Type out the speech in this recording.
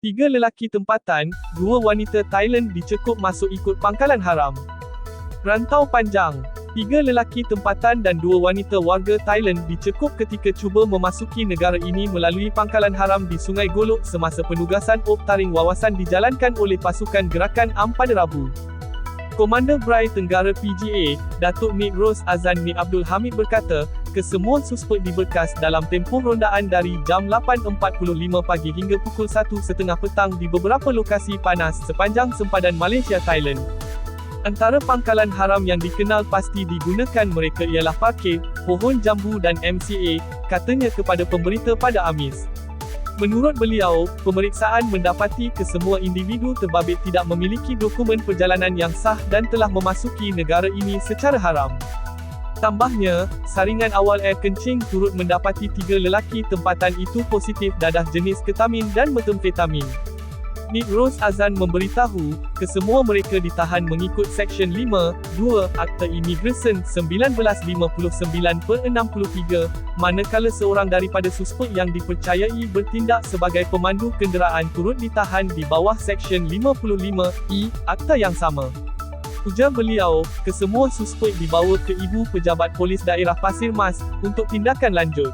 Tiga lelaki tempatan, dua wanita Thailand dicekup masuk ikut pangkalan haram. Rantau panjang. Tiga lelaki tempatan dan dua wanita warga Thailand dicekup ketika cuba memasuki negara ini melalui pangkalan haram di Sungai Golok semasa penugasan op taring wawasan dijalankan oleh pasukan Gerakan AM pada Rabu. Komander Brai Tenggara PGA, Datuk Nik Ros Azan Nik Abdul Hamid berkata, kesemua suspek diberkas dalam tempoh rondaan dari jam 8.45 pagi hingga pukul 1.30 petang di beberapa lokasi panas sepanjang sempadan Malaysia-Thailand. Antara pangkalan haram yang dikenal pasti digunakan mereka ialah parkir, pohon jambu dan MCA, katanya kepada pemberita pada Amis. Menurut beliau, pemeriksaan mendapati kesemua individu terbabit tidak memiliki dokumen perjalanan yang sah dan telah memasuki negara ini secara haram. Tambahnya, saringan awal air kencing turut mendapati tiga lelaki tempatan itu positif dadah jenis ketamin dan metamfetamin. Nick Rose Azan memberitahu, kesemua mereka ditahan mengikut Seksyen 5, 2, Akta Imigresen 1959 per 63, manakala seorang daripada suspek yang dipercayai bertindak sebagai pemandu kenderaan turut ditahan di bawah Seksyen 55, E, Akta yang sama. Ujar beliau, kesemua suspek dibawa ke Ibu Pejabat Polis Daerah Pasir Mas, untuk tindakan lanjut.